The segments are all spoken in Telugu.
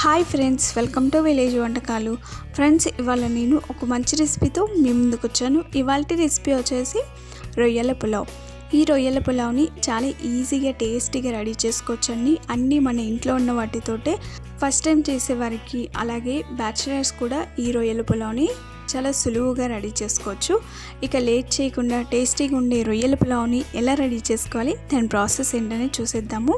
Hi friends welcome to village వంటకాలు. ఫ్రెండ్స్ ఇవాళ నేను ఒక మంచి రెసిపీతో మీ ముందుకు వచ్చాను. ఇవాళ రెసిపీ వచ్చేసి రొయ్యల పులావ్. ఈ రొయ్యల పులావ్ని చాలా ఈజీగా టేస్టీగా రెడీ చేసుకోవచ్చండి. అన్నీ మన ఇంట్లో ఉన్న వాటితోటే. ఫస్ట్ టైం చేసే వారికి అలాగే బ్యాచిలర్స్ కూడా ఈ రొయ్యల పులావ్ని చాలా సులువుగా రెడీ చేసుకోవచ్చు. ఇక లేట్ చేయకుండా టేస్టీగా ఉండే రొయ్యల పులావ్ని ఎలా రెడీ చేసుకోవాలి? దాని ప్రాసెస్ ఏంటనే చూసేద్దాము.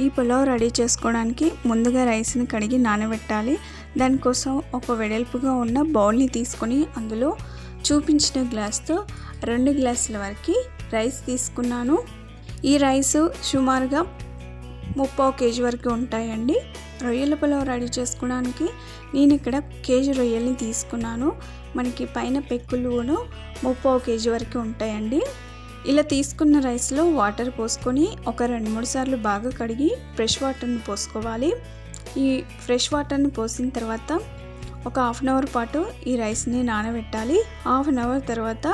ఈ పులావ్ రెడీ చేసుకోవడానికి ముందుగా రైస్ని కడిగి నానబెట్టాలి. దానికోసం ఒక వెడల్పుగా ఉన్న బౌల్ని తీసుకొని అందులో చూపించిన గ్లాస్తో రెండు గ్లాసుల వరకు రైస్ తీసుకున్నాను. ఈ రైస్ సుమారుగా ముప్పావు కేజీ వరకు ఉంటాయండి. రొయ్యల పులావ్ రెడీ చేసుకోవడానికి నేను ఇక్కడ కేజీ రొయ్యల్ని తీసుకున్నాను. మనకి పైన పెక్కులును ముప్పావు కేజీ వరకు ఉంటాయండి. ఇలా తీసుకున్న రైస్లో వాటర్ పోసుకొని ఒక రెండు మూడు సార్లు బాగా కడిగి ఫ్రెష్ వాటర్ని పోసుకోవాలి. ఈ ఫ్రెష్ వాటర్ని పోసిన తర్వాత ఒక హాఫ్ అన్ అవర్ పాటు ఈ రైస్ని నానబెట్టాలి. హాఫ్ అన్ అవర్ తర్వాత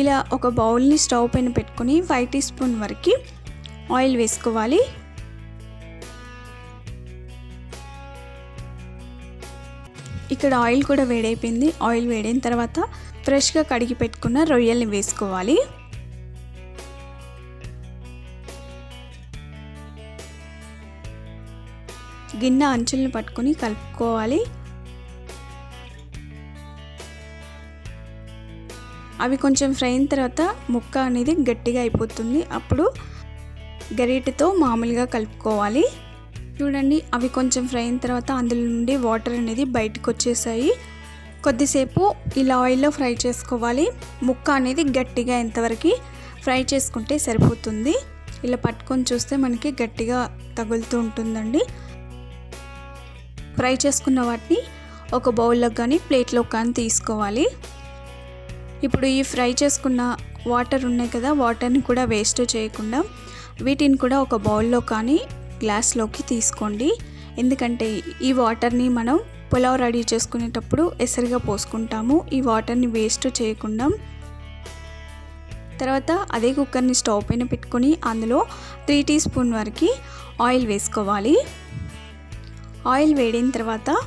ఇలా ఒక బౌల్ని స్టవ్ పైన పెట్టుకొని ఫైవ్ టీ స్పూన్ వరకు ఆయిల్ వేసుకోవాలి. ఇక్కడ ఆయిల్ కూడా వేడైపోయింది. ఆయిల్ వేడైన తర్వాత ఫ్రెష్గా కడిగి పెట్టుకున్న రొయ్యల్ని వేసుకోవాలి. గిన్నె అంచులను పట్టుకొని కలుపుకోవాలి. అవి కొంచెం ఫ్రై అయిన తర్వాత ముక్క అనేది గట్టిగా అయిపోతుంది. అప్పుడు గరిటెతో మామూలుగా కలుపుకోవాలి. చూడండి అవి కొంచెం ఫ్రై అయిన తర్వాత అందులో నుండి వాటర్ అనేది బయటకు వచ్చేసాయి. కొద్దిసేపు ఇలా ఆయిల్లో ఫ్రై చేసుకోవాలి. ముక్క అనేది గట్టిగా ఎంతవరకు ఫ్రై చేసుకుంటే సరిపోతుంది. ఇలా పట్టుకొని చూస్తే మనకి గట్టిగా తగులుతూ ఉంటుందండి. ఫ్రై చేసుకున్న వాటిని ఒక బౌల్లో కానీ ప్లేట్లో కానీ తీసుకోవాలి. ఇప్పుడు ఈ ఫ్రై చేసుకున్న వాటర్ ఉన్నాయి కదా వాటర్ని కూడా వేస్ట్ చేయకుండా వీటిని కూడా ఒక బౌల్లో కానీ గ్లాస్లోకి తీసుకోండి. ఎందుకంటే ఈ వాటర్ని మనం పులావ్ రెడీ చేసుకునేటప్పుడు ఎసరిగా పోసుకుంటాము. ఈ వాటర్ని వేస్ట్ చేయకుండా. తర్వాత అదే కుక్కర్ని స్టవ్ పైన పెట్టుకొని అందులో త్రీ టీ స్పూన్ వరకు ఆయిల్ వేసుకోవాలి. ఆయిల్ వేడిన తర్వాత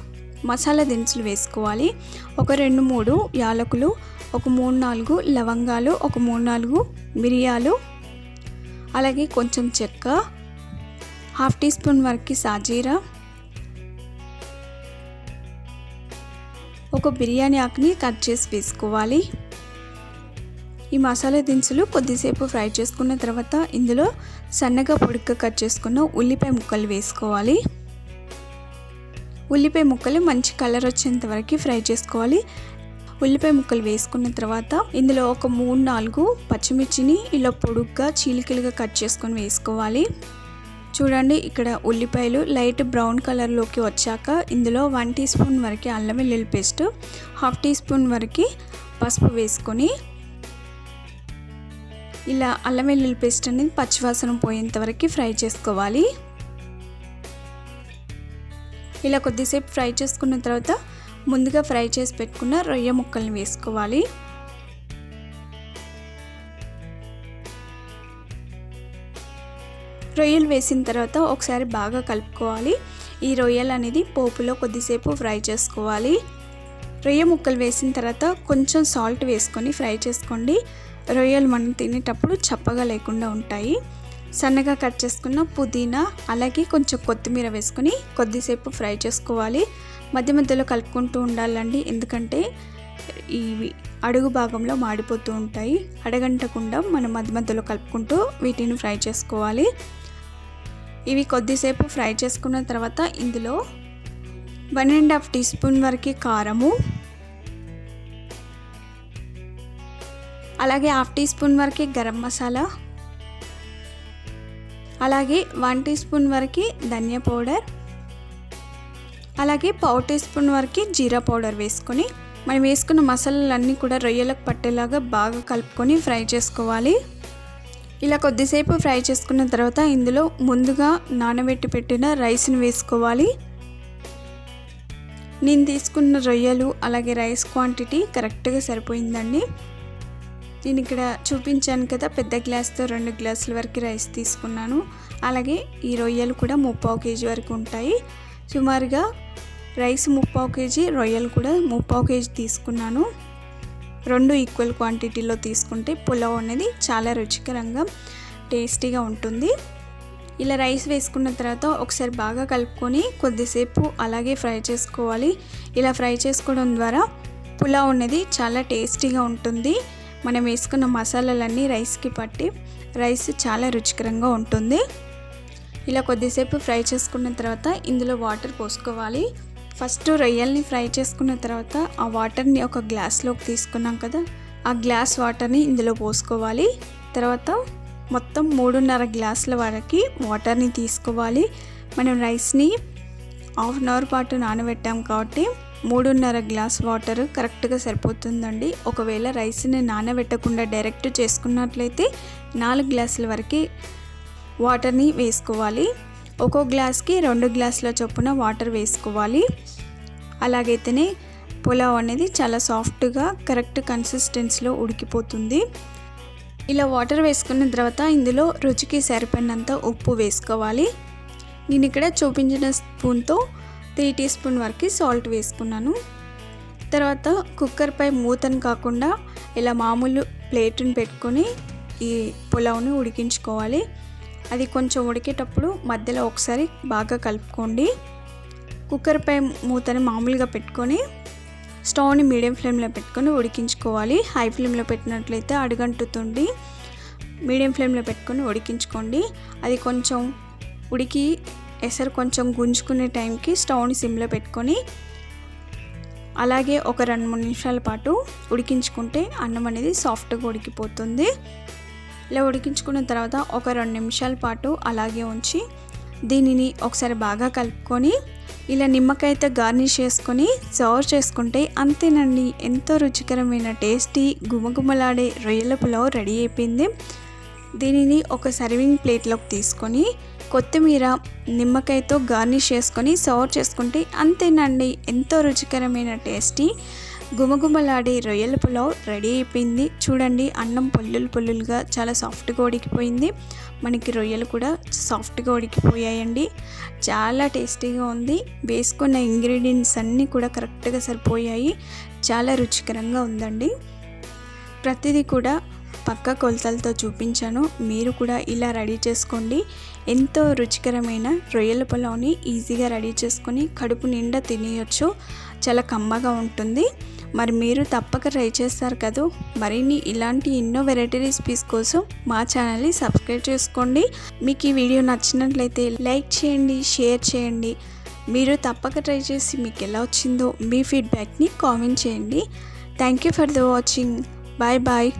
మసాలా దినుసులు వేసుకోవాలి. ఒక రెండు మూడు యాలకులు ఒక మూడు నాలుగు లవంగాలు ఒక మూడు నాలుగు మిరియాలు అలాగే కొంచెం చెక్క హాఫ్ టీ స్పూన్ వరకు సాజీరా ఒక బిర్యానీ ఆకుని కట్ చేసి వేసుకోవాలి. ఈ మసాలా దినుసులు కొద్దిసేపు ఫ్రై చేసుకున్న తర్వాత ఇందులో సన్నగా పొడిగ్గా కట్ చేసుకున్న ఉల్లిపాయ ముక్కలు వేసుకోవాలి. ఉల్లిపాయ ముక్కలు మంచి కలర్ వచ్చేంత వరకు ఫ్రై చేసుకోవాలి. ఉల్లిపాయ ముక్కలు వేసుకున్న తర్వాత ఇందులో ఒక మూడు నాలుగు పచ్చిమిర్చిని ఇలా పొడుగ్గా చీలికలుగా కట్ చేసుకొని వేసుకోవాలి. చూడండి ఇక్కడ ఉల్లిపాయలు లైట్ బ్రౌన్ కలర్లోకి వచ్చాక ఇందులో వన్ టీ స్పూన్ వరకు అల్లం వెల్లుల్లి పేస్ట్ హాఫ్ టీ స్పూన్ వరకు పసుపు వేసుకొని ఇలా అల్లం వెల్లుల్లి పేస్ట్ అనేది పచ్చివాసన పోయేంత వరకు ఫ్రై చేసుకోవాలి. ఇలా కొద్దిసేపు ఫ్రై చేసుకున్న తర్వాత ముందుగా ఫ్రై చేసి పెట్టుకున్న రొయ్య ముక్కల్ని వేసుకోవాలి. రొయ్యలు వేసిన తర్వాత ఒకసారి బాగా కలుపుకోవాలి. ఈ రొయ్యలు అనేది పోపులో కొద్దిసేపు ఫ్రై చేసుకోవాలి. రొయ్య ముక్కలు వేసిన తర్వాత కొంచెం సాల్ట్ వేసుకొని ఫ్రై చేసుకోండి. రొయ్యలు మనం తినేటప్పుడు చప్పగా లేకుండా ఉంటాయి. సన్నగా కట్ చేసుకున్న పుదీనా అలాగే కొంచెం కొత్తిమీర వేసుకొని కొద్దిసేపు ఫ్రై చేసుకోవాలి. మధ్య మధ్యలో కలుపుకుంటూ ఉండాలండి. ఎందుకంటే ఇవి అడుగు భాగంలో మాడిపోతూ ఉంటాయి. అడగంటకుండా మనం మధ్య మధ్యలో కలుపుకుంటూ వీటిని ఫ్రై చేసుకోవాలి. ఇవి కొద్దిసేపు ఫ్రై చేసుకున్న తర్వాత ఇందులో one and half teaspoon వరకు కారము అలాగే హాఫ్ టీ స్పూన్ వరకు గరం మసాలా అలాగే వన్ టీ స్పూన్ వరకు ధనియా పౌడర్ అలాగే పావు టీ స్పూన్ వరకు జీరా పౌడర్ వేసుకొని మనం వేసుకున్న మసాలాలన్నీ కూడా రొయ్యలకు పట్టేలాగా బాగా కలుపుకొని ఫ్రై చేసుకోవాలి. ఇలా కొద్దిసేపు ఫ్రై చేసుకున్న తర్వాత ఇందులో ముందుగా నానబెట్టి పెట్టిన రైస్ని వేసుకోవాలి. నేను తీసుకున్న రొయ్యలు అలాగే రైస్ క్వాంటిటీ కరెక్ట్గా సరిపోయిందండి. నేను ఇక్కడ చూపించాను కదా పెద్ద గ్లాస్తో రెండు గ్లాసుల వరకు రైస్ తీసుకున్నాను. అలాగే ఈ రొయ్యలు కూడా ముప్పావు కేజీ వరకు ఉంటాయి. సుమారుగా రైస్ ముప్పావు కేజీ రొయ్యలు కూడా ముప్పావు కేజీ తీసుకున్నాను. రెండు ఈక్వల్ క్వాంటిటీలో తీసుకుంటే పులావ్ అనేది చాలా రుచికరంగా టేస్టీగా ఉంటుంది. ఇలా రైస్ వేసుకున్న తర్వాత ఒకసారి బాగా కలుపుకొని కొద్దిసేపు అలాగే ఫ్రై చేసుకోవాలి. ఇలా ఫ్రై చేసుకోవడం ద్వారా పులావ్ అనేది చాలా టేస్టీగా ఉంటుంది. మనం వేసుకున్న మసాలాలన్నీ రైస్కి పట్టి రైస్ చాలా రుచికరంగా ఉంటుంది. ఇలా కొద్దిసేపు ఫ్రై చేసుకున్న తర్వాత ఇందులో వాటర్ పోసుకోవాలి. ఫస్ట్ రొయ్యల్ని ఫ్రై చేసుకున్న తర్వాత ఆ వాటర్ని ఒక గ్లాస్లోకి తీసుకున్నాం కదా ఆ గ్లాస్ వాటర్ని ఇందులో పోసుకోవాలి. తర్వాత మొత్తం మూడున్నర గ్లాసుల వరకు వాటర్ని తీసుకోవాలి. మనం రైస్ని హాఫ్ అన్ అవర్ పాటు నానబెట్టాం కాబట్టి మూడున్నర గ్లాస్ వాటర్ కరెక్ట్గా సరిపోతుందండి. ఒకవేళ రైస్ని నానబెట్టకుండా డైరెక్ట్ చేసుకున్నట్లయితే నాలుగు గ్లాసుల వరకు వాటర్ని వేసుకోవాలి. ఒక్కో గ్లాస్కి రెండు గ్లాసుల చొప్పున వాటర్ వేసుకోవాలి. అలాగైతేనే పులావ్ అనేది చాలా సాఫ్ట్గా కరెక్ట్ కన్సిస్టెన్సీలో ఉడికిపోతుంది. ఇలా వాటర్ వేసుకున్న తర్వాత ఇందులో రుచికి సరిపడినంత ఉప్పు వేసుకోవాలి. నేను ఇక్కడ చూపించిన స్పూన్తో త్రీ టీ స్పూన్ వరకు సాల్ట్ వేసుకున్నాను. తర్వాత కుక్కర్పై మూతను కాకుండా ఇలా మామూలు ప్లేట్ని పెట్టుకొని ఈ పులావ్ని ఉడికించుకోవాలి. అది కొంచెం ఉడికేటప్పుడు మధ్యలో ఒకసారి బాగా కలుపుకోండి. కుక్కర్పై మూతని మామూలుగా పెట్టుకొని స్టవ్ని మీడియం ఫ్లేమ్లో పెట్టుకొని ఉడికించుకోవాలి. హై ఫ్లేమ్లో పెట్టినట్లయితే అడుగంటుతుంది. మీడియం ఫ్లేమ్లో పెట్టుకొని ఉడికించుకోండి. అది కొంచెం ఉడికి ఎసరు కొంచెం గుంజుకునే టైంకి స్టవ్ని సిమ్లో పెట్టుకొని అలాగే ఒక రెండు మూడు నిమిషాల పాటు ఉడికించుకుంటే అన్నం అనేది సాఫ్ట్గా ఉడికిపోతుంది. ఇలా ఉడికించుకున్న తర్వాత ఒక రెండు నిమిషాల పాటు అలాగే ఉంచి దీనిని ఒకసారి బాగా కలుపుకొని ఇలా నిమ్మకాయతో గార్నిష్ చేసుకొని సర్వ్ చేసుకుంటే అంతేనండి ఎంతో రుచికరమైన టేస్టీ గుమగుమలాడే రొయ్యల పులావ్ రెడీ అయిపోయింది. దీనిని ఒక సర్వింగ్ ప్లేట్లోకి తీసుకొని కొత్తిమీర నిమ్మకాయతో గార్నిష్ చేసుకొని సర్వ్ చేసుకుంటే అంతేనండి. ఎంతో రుచికరమైన టేస్టీ గుమగుమలాడే రొయ్యల పులావ్ రెడీ అయిపోయింది. చూడండి అన్నం పొల్లులు పొల్లులుగా చాలా సాఫ్ట్గా ఉడికిపోయింది. మనకి రొయ్యలు కూడా సాఫ్ట్గా ఉడికిపోయాయండి. చాలా టేస్టీగా ఉంది. వేసుకున్న ఇంగ్రీడియంట్స్ అన్నీ కూడా కరెక్ట్గా సరిపోయాయి. చాలా రుచికరంగా ఉందండి. ప్రతిదీ కూడా పక్క కొలతలతో చూపించాను. మీరు కూడా ఇలా రెడీ చేసుకోండి. ఎంతో రుచికరమైన రొయ్యల పొలావుని ఈజీగా రెడీ చేసుకొని కడుపు నిండా తినేయచ్చు. చాలా కమ్మగా ఉంటుంది. మరి మీరు తప్పక ట్రై చేస్తారు కదా? మరిన్ని ఇలాంటి ఎన్నో వెరైటీ రెసిపీస్ కోసం మా ఛానల్ని సబ్స్క్రైబ్ చేసుకోండి. మీకు ఈ వీడియో నచ్చినట్లయితే లైక్ చేయండి షేర్ చేయండి. మీరు తప్పక ట్రై చేసి మీకు ఎలా వచ్చిందో మీ ఫీడ్బ్యాక్ని కామెంట్ చేయండి. Thank you for the watching. Bye bye.